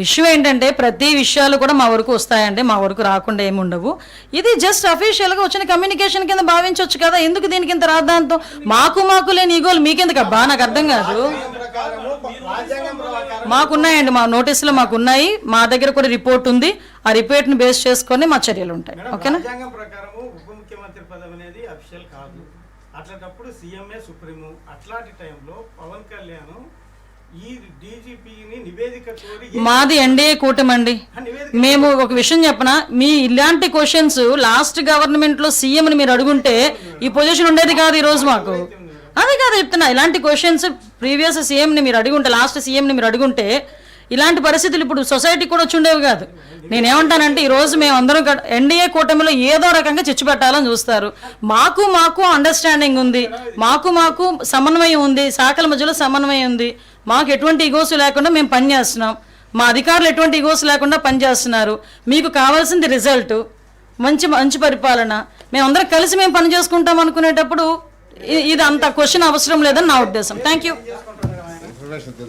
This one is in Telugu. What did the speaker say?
విషయం ఏంటంటే ప్రతి విషయాలు కూడా మా వరకు వస్తాయండి మా వరకు రాకుండా ఏమి ఉండవు. ఇది జస్ట్ అఫీషియల్గా వచ్చిన కమ్యూనికేషన్ కింద భావించవచ్చు కదా ఎందుకు దీనికి ఇంత రాద్దాంతం మాకు మాకు లేని ఈగోలు మీకెందుకు అబ్బా? నాకు అర్థం కాదు. మాకున్నాయండి మా నోటీసులు మాకున్నాయి మా దగ్గర కూడా రిపోర్ట్ ఉంది. ఆ రిపోర్ట్ని బేస్ చేసుకొని మా చర్యలు ఉంటాయి. ఓకేనా? అట్లాంటప్పుడు సీఎంఏ సుప్రీము అట్లాంటి టైంలో పవన్ కళ్యాణ్ మాది ఎన్డీఏ కూటమి అండి మేము ఒక విషయం చెప్పనా? మీ ఇలాంటి క్వశ్చన్స్ లాస్ట్ గవర్నమెంట్లో సీఎంని మీరు అడుగుంటే ఈ పొజిషన్ ఉండేది కాదు ఈ రోజు మాకు. అదే కాదు చెప్తున్నా ఇలాంటి క్వశ్చన్స్ ప్రీవియస్ సీఎంని మీరు అడుగుంటే లాస్ట్ సీఎంని మీరు అడుగుంటే ఇలాంటి పరిస్థితులు ఇప్పుడు సొసైటీ కూడా వచ్చి ఉండేవి కాదు. నేనేమంటానంటే ఈరోజు మేమందరం మేము అందరం ఎన్డీఏ కూటమిలో ఏదో రకంగా చిచ్చు పెట్టాలని చూస్తారు. మాకు మాకు అండర్స్టాండింగ్ ఉంది. మాకు మాకు సమన్వయం ఉంది. శాఖల మధ్యలో సమన్వయం ఉంది. మాకు ఎటువంటి ఇగోసు లేకుండా మేము పనిచేస్తున్నాం మా అధికారులు ఎటువంటి ఇగోస్ లేకుండా పనిచేస్తున్నారు మీకు కావాల్సింది రిజల్ట్ మంచి మంచి పరిపాలన. మేమందరం కలిసి మేము పని చేసుకుంటాం అనుకునేటప్పుడు ఇది అంత క్వశ్చన్ అవసరం లేదని నా ఉద్దేశం. Thank you